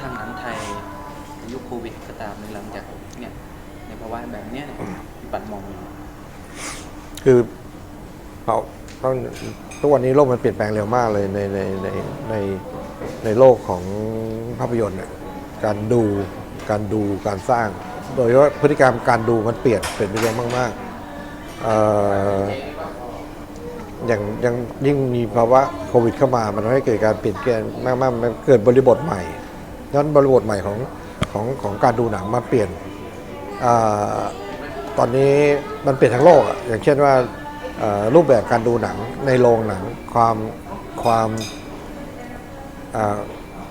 ทางหนังไทยในยุคโควิดก็ตามในหลังจากเนี่ยในภาวะแบบเนี้ยเนี่ยพี่ปัดมองยังไงคือเราต้องทุกวันนี้โลกมันเปลี่ยนแปลงเร็วมากเลยในในในในในโลกของภาพยนตร์เนี่ยการดูการดูการสร้าง โดยเฉพาะพฤติกรรมการดูมันเปลี่ยนเปลี่ยนไปเร็วมากๆเอ่ออย่างยังยิ่งมีภาวะโควิดเข้ามา มันทำให้เกิดการเปลี่ยนแปลงมากๆมันเกิดบริบทใหม่ ย้อนบริบทใหม่ของของของการดูหนังมาเปลี่ยนอตอนนี้มันเปลี่ยนทั้งโลกอะอย่างเช่นว่ารูปแบบการดูหนังในโรงหนังความความ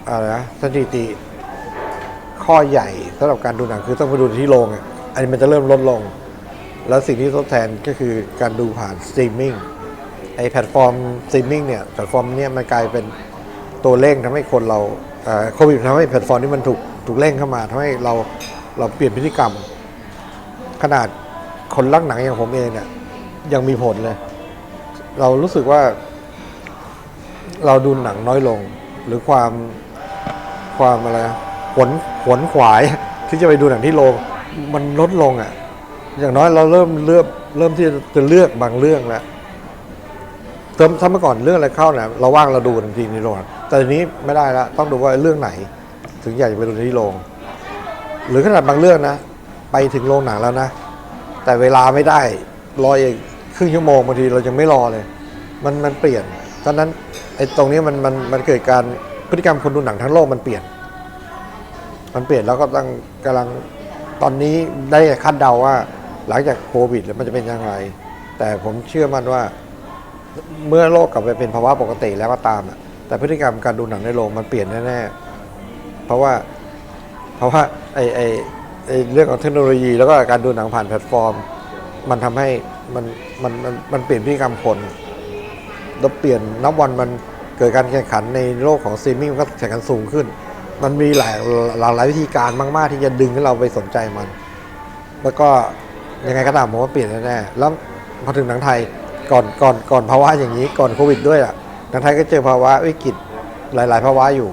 อะไรนะสถิติข้อใหญ่สำหรับการดูหนังคือต้องไปดูที่โรงอันนี้มันจะเริ่มลดลง แล้วสิ่งที่ทดแทนก็คือการดูผ่านสตรีมมิ่งไอแพลตฟอร์มสตรีมมิ่งเนี่ยแพลตฟอร์มเนี้ยมันกลายเป็นตัวเร่งทำให้คนเรา โควิดทำให้แพลตฟอร์มนี้มันถูกถูกเร่งเข้ามาทำให้เราเราเปลี่ยนพฤติกรรม ขนาดคนรักหนังอย่างผมเองเนี่ยยังมีผลเลย เรารู้สึกว่า เราดูหนังน้อยลง หรือความความอะไรขวนขวนขวายที่จะไปดูหนังที่โรงมันลดลงอะ อย่างน้อยเราเริ่มเลือกเริ่มที่จะเลือกบางเรื่องแล้ว เติมถ้าเมื่อก่อนเรื่องอะไรเข้าเนี่ยเราว่างเราดูทันทีในโรงแต่ทีนี้ไม่ได้แล้วต้องดูว่าเรื่องไหน ถึงอยากจะไปดูที่โรงหรือขนาดบางเรื่องนะ ไปถึงโรงหนังแล้วนะ แต่เวลาไม่ได้รออีกครึ่งชั่วโมงบางทีเรายังไม่รอเลย มันมันเปลี่ยนฉะนั้นไอ้ตรงนี้มันมันมันเกิดการพฤติกรรมคนดูหนังทั้งโลกมันเปลี่ยน มันเปลี่ยนแล้วก็ต้องกำลังตอนนี้ได้คาดเดาว่า หลังจากโควิดแล้วมันจะเป็นยังไงแต่ผมเชื่อมั่นว่า เมื่อโลกกลับไปเป็นภาวะปกติแล้วก็ตามอะแต่พฤติกรรมการดูหนังในโรงมันเปลี่ยนแน่ๆเพราะว่าเพราะว่าไอไอไอเรื่องของเทคโนโลยีแล้วก็การดูหนังผ่านแพลตฟอร์ม มันทำให้มันมันมันมันเปลี่ยนพฤติกรรมคนแล้วเปลี่ยนนับวันมันเกิดการแข่งขันในโลกของสตรีมมิ่งมันก็แข่งขันสูงขึ้น มันมีหลายหลากหลายวิธีการมากๆ ที่จะดึงให้เราไปสนใจมัน แล้วก็ยังไงก็ตามผมว่าเปลี่ยนแน่ๆแล้วพอถึงหนังไทย ก่อนก่อนก่อนภาวะอย่างนี้ก่อนโควิดด้วยอะหนังไทยก็เจอภาวะวิกฤตหลาย ๆ ภาวะอยู่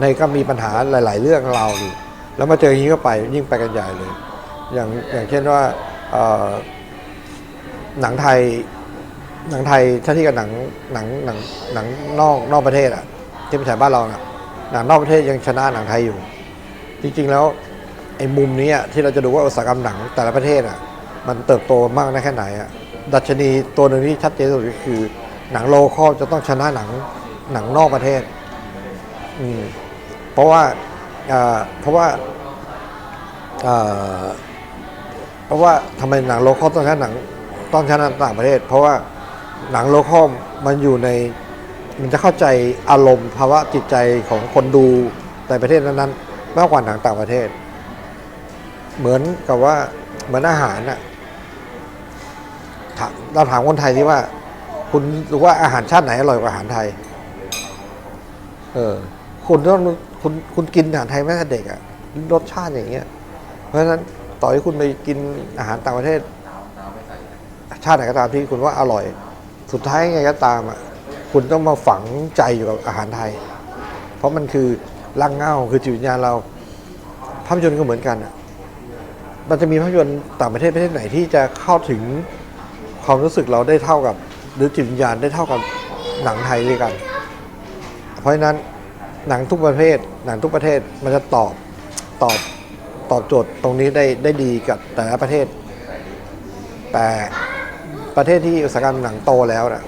ในก็มีปัญหาหลาย ๆ เรื่องเราอยู่แล้วมาเจออย่างนี้ก็ไปยิ่งไปกันใหญ่เลย อย่างอย่างเช่นว่าหนังไทยหนังไทยถ้าที่กับหนังหนังหนังหนังนอกนอกประเทศอะที่ไม่ใช่บ้านเราน่ะหนังนอกประเทศยังชนะหนังไทยอยู่ จริง ๆ แล้วไอ้มุมนี้อะที่เราจะดูว่าอุตสาหกรรมหนังแต่ละประเทศอะ มันเติบโตมากน้อยแค่ไหนอะ ดัชนีตัวหนึ่งที่ชัดเจนที่สุดก็คือ หนังโลคอลจะต้องชนะหนังหนังนอกประเทศ อืมเพราะว่าเพราะว่าเพราะว่าทำไมหนังโลคอลต้องชนะหนังต้องชนะต่างประเทศ เพราะว่าหนังโลคอลมันอยู่ในมันจะเข้าใจอารมณ์ภาวะจิตใจของคนดูในประเทศนั้นๆมากกว่าหนังต่างประเทศ เหมือนกับว่าเหมือนอาหารน่ะ เราถามคนไทยที่ว่า คุณรู้ว่าอาหารชาติไหนอร่อยกว่าอาหารไทย เออ คุณต้องคุณคุณกินอาหารไทยแม้แต่เด็กอะรสชาติอย่างเงี้ย เพราะฉะนั้นต่อให้คุณไปกินอาหารต่างประเทศ ชาติไหนก็ตามที่คุณว่าอร่อย สุดท้ายไงก็ตามอะคุณต้องมาฝังใจอยู่กับอาหารไทย เพราะมันคือร่างเงาคือจิตวิญญาณเราภาพยนตร์ก็เหมือนกันอะมันจะมีภาพยนตร์ต่างประเทศประเทศไหนที่จะเข้าถึง ความรู้สึกเราได้เท่ากับ หรือจิตวิญญาณได้เท่ากับหนังไทยด้วยกัน เพราะฉะนั้นหนังทุกประเภทหนังทุกประเทศมันจะตอบตอบตอบโจทย์ตรงนี้ได้ได้ดีกับแต่ละประเทศ แต่ประเทศที่อุตสาหกรรมหนังโตแล้วนะ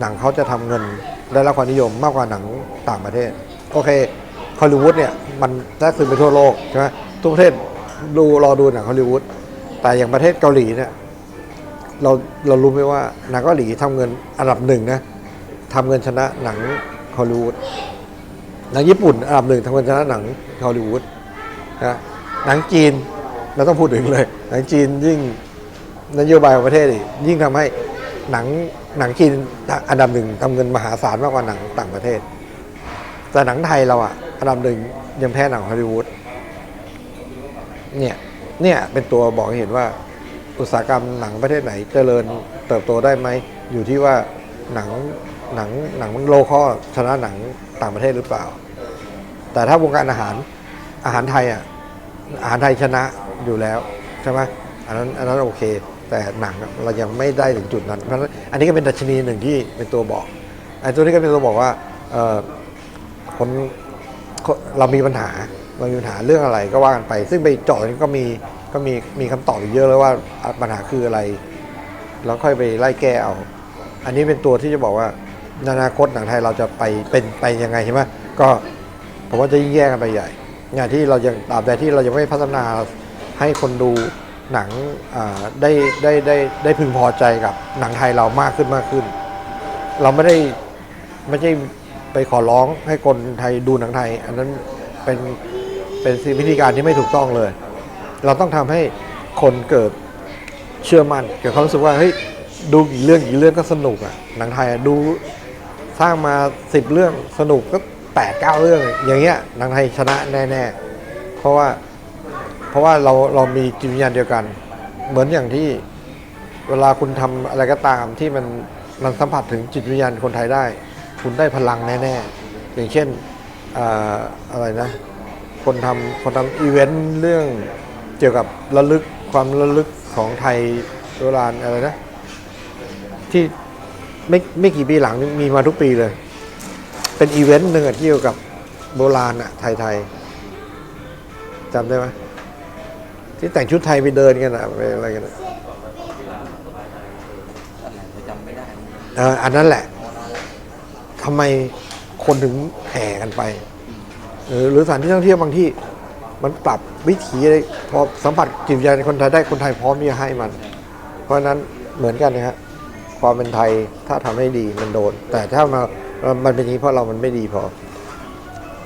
หนังเขาจะทำเงินได้รับความนิยมมากกว่าหนังต่างประเทศ โอเคฮอลลีวูดเนี่ยมันแทรกซึมไปทั่วโลกใช่ไหมทุกประเทศดูรอดูหนังฮอลลีวูดแต่อย่างประเทศเกาหลีเนี่ย เราเรารู้ไหมว่าหนังเกาหลีทำเงินอันดับหนึ่งนะทำเงินชนะหนังฮอลลีวูดหนังญี่ปุ่นอันดับหนึ่งทำเงินชนะหนังฮอลลีวูดนะหนังจีนเราต้องพูดถึงเลย หนังจีนยิ่งนโยบายของประเทศยิ่งทำให้หนังหนังจีนอันดับหนึ่งทำเงินมหาศาลมากกว่าหนังต่างประเทศ แต่หนังไทยเราอะอันดับหนึ่งยังแพ้หนังฮอลลีวูดเนี่ยเนี่ยเป็นตัวบอกเห็นว่า อุตสาหกรรมหนังประเทศไหนเจริญเติบโตได้ไหม อยู่ที่ว่าหนังหนังหนังโลคอลชนะหนังต่างประเทศหรือเปล่า แต่ถ้าวงการอาหารอาหารไทยอะอาหารไทยชนะอยู่แล้วใช่ไหมอันนั้นอันนั้นโอเค แต่หนังเรายังไม่ได้ถึงจุดนั้น เพราะฉะนั้นอันนี้ก็เป็นดัชนีหนึ่งที่เป็นตัวบอกไอ้ตัวนี้ก็เป็นตัวบอกว่าเออคนเรามีปัญหาเรามีปัญหาเรื่องอะไรก็ว่ากันไป ซึ่งไปเจาะนี้ก็มี ก็มีมีคำตอบอยู่เยอะเลยว่าปัญหาคืออะไร แล้วค่อยไปไล่แก้เอา อันนี้เป็นตัวที่จะบอกว่านอนาคตหนังไทยเราจะไปเป็นไปยังไงใช่ไหมก็ผมว่าจะยิ่งแย่กันไปใหญ่ งานที่เรายังตราบใดที่เรายังไม่พัฒนาให้คนดูหนังได้ได้ได้ได้พึงพอใจกับหนังไทยเรามากขึ้นมากขึ้น เราไม่ได้ไม่ใช่ไปขอร้องให้คนไทยดูหนังไทย อันนั้นเป็นเป็นวิธีการที่ไม่ถูกต้องเลย เราต้องทำให้คนเกิดเชื่อมั่นเกิดความรู้สึกว่าเฮ้ยดูกี่เรื่องกี่เรื่องก็สนุกอะหนังไทยอะดูสร้างมาสิบเรื่องสนุกก็แปดเก้าเรื่อง อย่างเงี้ยหนังไทยชนะแน่ๆเพราะว่าเพราะว่าเราเรามีจิตวิญญาณเดียวกัน เหมือนอย่างที่เวลาคุณทำอะไรก็ตามที่มันมันสัมผัสถึงจิตวิญญาณคนไทยได้ คุณได้พลังแน่ๆ อย่างเช่นออะไรนะ คนทำคนทำอีเวนต์เรื่อง เกี่ยวกับระลึกความระลึกของไทยโบราณอะไรนะ ที่ไม่ไม่กี่ปีหลังมีมาทุกปีเลย เป็นอีเวนต์หนึ่งที่เกี่ยวกับโบราณอะไทยไทยจำได้ไหมที่แต่งชุดไทยไปเดินกันอะไปอะไรกันอะเอออันนั้นแหละทำไมคนถึงแห่กันไปเออหรือสถานที่ท่องเที่ยวบางที่ มันปรับวิถีอะไรพอสัมผัสจิตวิญญาณคนไทยได้คนไทยพร้อมที่จะให้มัน เพราะฉะนั้นเหมือนกันนะฮะความเป็นไทยถ้าทำให้ดีมันโดน แต่ถ้ามามันเป็นอย่างนี้เพราะเรามันไม่ดีพอ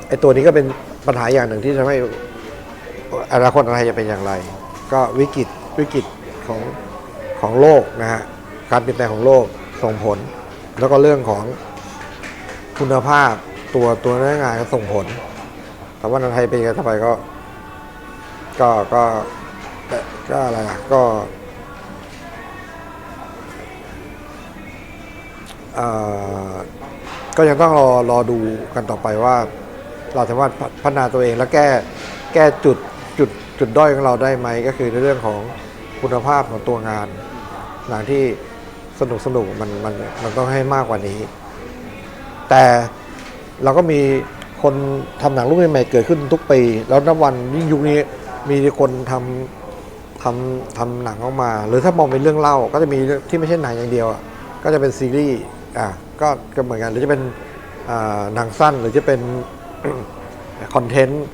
ไอ้ตัวนี้ก็เป็นปัญหาอย่างหนึ่งที่ทำให้อนาคตไทยจะเป็นอย่างไร ก็วิกฤตวิกฤตของของโลกนะฮะการเปลี่ยนแปลงของโลกส่งผล แล้วก็เรื่องของคุณภาพตัวตัวเนื้องานก็ส่งผลแต่ว่าในไทยเป็นยังไงต่อไปก็ ก็ก็ก็อะไรอะก็ก็ยังต้องรอรอดูกันต่อไปว่า เราสามารถพัฒนาตัวเองและแก้แก้จุดจุดจุดด้อยของเราได้ไหมก็คือในเรื่องของคุณภาพของตัวงานหนังที่สนุกสนุกมันมันมันต้องให้มากกว่านี้ แต่เราก็มีคนทำหนังรุ่นใหม่ๆเกิดขึ้นทุกปี แล้วนับวันยิ่งยุคนี้ มีคนทำทำทำหนังออกมา หรือถ้ามองเป็นเรื่องเล่าก็จะมีที่ไม่ใช่หนังอย่างเดียวก็จะเป็นซีรีส์อะก็ก็เหมือนกันหรือจะเป็นหนังสั้นหรือจะเป็นคอนเทนต์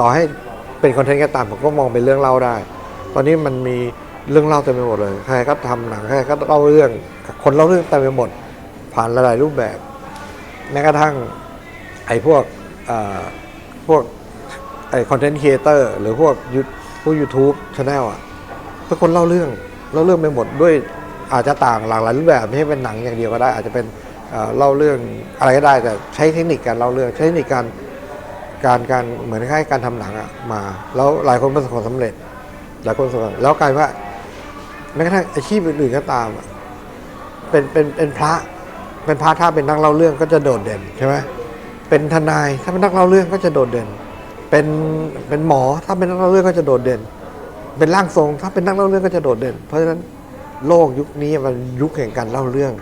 ต่อให้เป็นคอนเทนต์ก็ตามผมก็มองเป็นเรื่องเล่าได้ ตอนนี้มันมีเรื่องเล่าเต็มไปหมดเลย ใครก็ทำหนังใครก็เล่าเรื่อง คนเล่าเรื่องเต็มไปหมด ผ่านหลายๆรูปแบบ แม้กระทั่งไอ้พวกอ่อพวก ไอคอนเทนต์ครีเอเตอร์หรือพวกยูพวกยูทูบชาแนลอะทุกคนเล่าเรื่องเล่าเรื่องไปหมดด้วยอาจจะต่างหลากหลายรูปแบบไม่ใช่เป็นหนังอย่างเดียวก็ได้ อาจจะเป็นเล่าเรื่องอะไรก็ได้แต่ใช้เทคนิคการเล่าเรื่องใช้เทคนิคการการการเหมือนคล้ายๆการทำหนังอะมา แล้วหลายคนประสบความสำเร็จหลายคนประสบแล้วกลายว่าแม้กระทั่งอาชีพอื่นๆก็ตามอะเป็นเป็นเป็นพระเป็นพระถ้าเป็นนักเล่าเรื่องก็จะโดดเด่นใช่ไหมเป็นทนายถ้าเป็นนักเล่าเรื่องก็จะโดดเด่น เป็นเป็นหมอถ้าเป็นนักเล่าเรื่องก็จะโดดเด่น เป็นร่างทรง ถ้าเป็นนักเล่าเรื่องก็จะโดดเด่น เพราะฉะนั้นโลกยุคนี้มันยุคแห่งการเล่าเรื่อง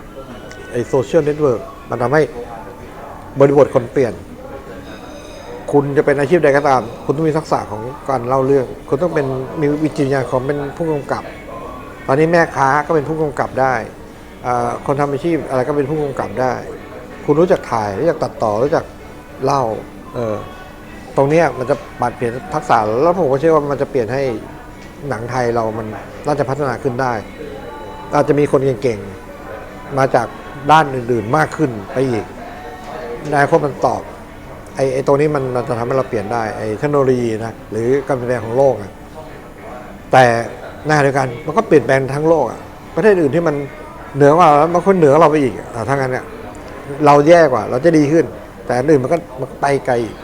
ไอโซเชียลเน็ตเวิร์กมันทำให้บริบทคนเปลี่ยน คุณจะเป็นอาชีพใดก็ตาม คุณต้องมีทักษะของการเล่าเรื่อง คุณต้องเป็นมีวิจิตรญาณของเป็นผู้กำกับ ตอนนี้แม่ค้าก็เป็นผู้กำกับได้อ่าคนทำอาชีพอะไรก็เป็นผู้กำกับได้ คุณรู้จักถ่ายรู้จักตัดต่อรู้จักเล่า เออ ตรงนี้มันจะปรับเปลี่ยนทักษะแล้วผมก็เชื่อว่ามันจะเปลี่ยนให้หนังไทยเรามันน่าจะพัฒนาขึ้นได้ อาจจะมีคนเก่งๆ มาจากด้านอื่นๆมากขึ้นไปอีกในอนาคตมันตอบไอ้ไอ้ตรงนี้มันมันจะทำให้เราเปลี่ยนได้ไอ้เทคโนโลยีนะหรือการเปลี่ยนแปลงของโลกอะแต่ในขณะเดียวกันมันก็เปลี่ยนแปลงทั้งโลกอะประเทศอื่นที่มันเหนือกว่าเราบางคนเหนือเราไปอีกอะแต่ทั้งนั้นเนี่ยเราแย่กว่าเราจะดีขึ้น แต่อื่นมันก็มันก็ไปไกลอีก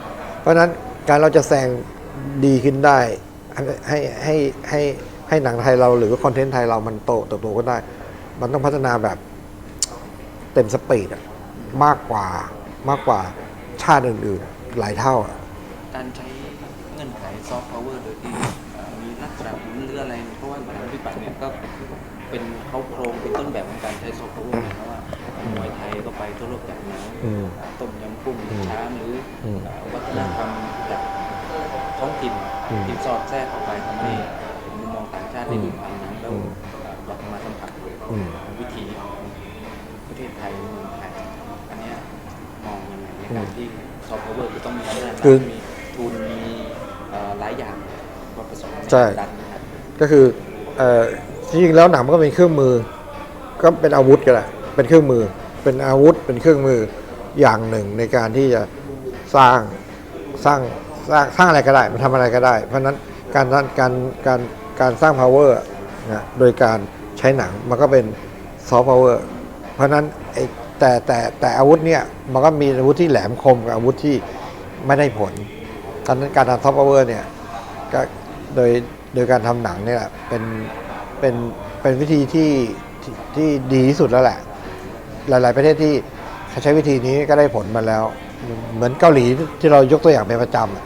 ราะฉะนั้นการเราจะแซงดีขึ้นได้ให้ให้ให้ให้หนังไทยเราหรือว่าคอนเทนต์ไทยเรามันโตเติบโตก็ได้ มันต้องพัฒนาแบบเต็มสปีดอะมากกว่ามากกว่าชาติอื่นๆ หลายเท่า การใช้เงื่อนไขซอฟต์พาวเวอร์โดยที่มีนักสนับสนุนหรืออะไรเพราะว่าทางพิปัตเนี่ยก็ เป็นเขาโครงเป็นต้นแบบของการใช้ซอฟต์พาวเวอร์เพราะว่ามวยไทยก็ไปทั่วโลกอย่างนั้นอืมต้มยำกุ้งช้างหรืออมเอ่อวัฒนธรรมจากท้องถิ่นอืมที่สอดแทรกเข้าไปทำให้มุมมองต่างชาติได้ดูผ่านหนังแล้วอืมเอ่ออยากมาสัมผัสอืม วิถีของประเทศไทยเมืองไทยอันเนี้ยมองยังไงในการที่ซอฟต์พาวเวอร์คือต้องมีอำนาจรัฐคือ มีทุนมีเอ่อหลายอย่างมาผสมใช่ดันนะครับ ก็คือเอ่อ จริงแล้วหนังมันก็เป็นเครื่องมือ ก็เป็นอาวุธก็ได้เป็นเครื่องมือ เป็นอาวุธเป็นเครื่องมืออย่างหนึ่งในการที่จะสร้างสร้างสร้างสร้างอะไรก็ได้ มันทำอะไรก็ได้ เพราะนั้นการการการการสร้าง power นะโดยการใช้หนังมันก็เป็น soft power เพราะนั้นแต่แต่แต่อาวุธเนี่ยมันก็มีอาวุธที่แหลมคมกับอาวุธที่ไม่ได้ผลดังนั้นการทำ soft power เนี่ยก็โดยโดยการทำหนังเนี่ยแหละเป็น เป็นเป็นวิธีที่ที่ที่ดีที่สุดแล้วแหละ หลาย ๆ ประเทศที่ใช้วิธีนี้ก็ได้ผลมาแล้ว เหมือนเกาหลีที่เรายกตัวอย่างเป็นประจำอะ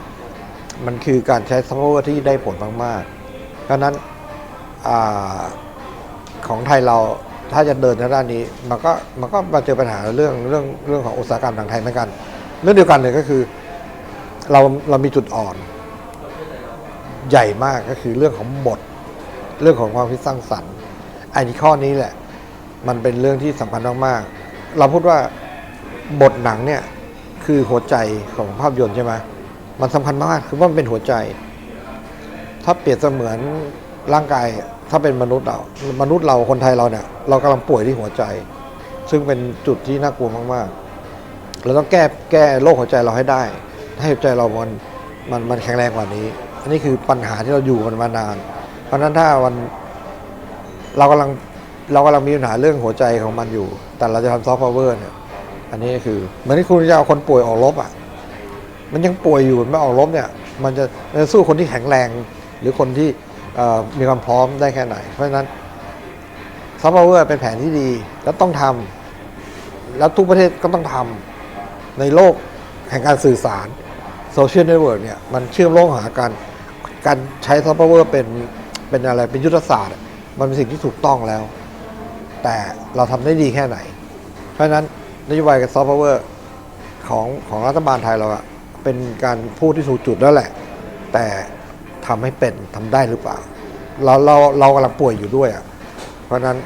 มันคือการใช้ซอฟต์แวร์ที่ได้ผลมากๆเพราะฉะนั้นอาของไทยเราถ้าจะเดินในด้านนี้ มันก็มันก็มาเจอปัญหาเรื่องเรื่องเรื่องของอุตสาหกรรมทางไทยเหมือนกัน เรื่องเดียวกันเลยก็คือ เราเรามีจุดอ่อน ใหญ่มากก็คือเรื่องของบท เรื่องของความคิดสร้างสรรค์ไอ้ที่ข้อนี้แหละ มันเป็นเรื่องที่สำคัญมากๆเราพูดว่าบทหนังเนี่ยคือหัวใจของภาพยนตร์ใช่ไหมมันสำคัญมากคือว่ามันเป็นหัวใจ ถ้าเปรียบเสมือนร่างกายถ้าเป็นมนุษย์เรา มนุษย์เราคนไทยเราเนี่ย เรากำลังป่วยที่หัวใจ ซึ่งเป็นจุดที่น่ากลัวมากๆ เราต้องแก้แก้โรคหัวใจเราให้ได้ ให้หัวใจเรามันมันมันแข็งแรงกว่านี้ อันนี้คือปัญหาที่เราอยู่กันมานาน ราะฉะนั้นถ้าวันเรากำลังเรากำลังมีปัญหาเรื่องหัวใจของมันอยู่ แต่เราจะทำซอฟต์พาวเวอร์เนี่ย อันนี้คือเหมือนที่คุณจะเอาคนป่วยออกรบอะ มันยังป่วยอยู่ไม่ออกรบเนี่ย มันจะมันจะสู้คนที่แข็งแรง หรือคนที่มีความพร้อมได้แค่ไหน เพราะฉะนั้นซอฟต์พาวเวอร์เป็นแผนที่ดีแล้วต้องทำแล้วทุกประเทศก็ต้องทำในโลกแห่งการสื่อสารโซเชียลเน็ตเวิร์กเนี่ย มันเชื่อมโลกหากัน การใช้ซอฟต์พาวเวอร์เป็น เป็นอะไรเป็นยุทธศาสตร์ มันเป็นสิ่งที่ถูกต้องแล้ว แต่เราทำได้ดีแค่ไหน เพราะฉะนั้นนโยบายกับซอฟต์พาวเวอร์ของของรัฐบาลไทยเราอะเป็นการพูดที่ถูกจุดแล้วแหละ แต่ทำให้เป็นทำได้หรือเปล่า เราเราเรากำลังป่วยอยู่ด้วยอะเพราะฉะนั้น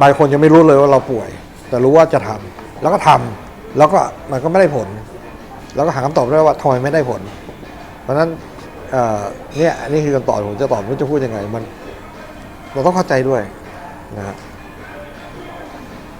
บางคนยังไม่รู้เลยว่าเราป่วย แต่รู้ว่าจะทำแล้วก็ทำแล้วก็มันก็ไม่ได้ผล แล้วก็หาคำตอบได้ว่าทำไมไม่ได้ผล เพราะฉะนั้น เนี่ยอันนี่คือคำตอบผมจะตอบไม่าจะพูดยังไงมัน เราต้องเข้าใจด้วยนะครับ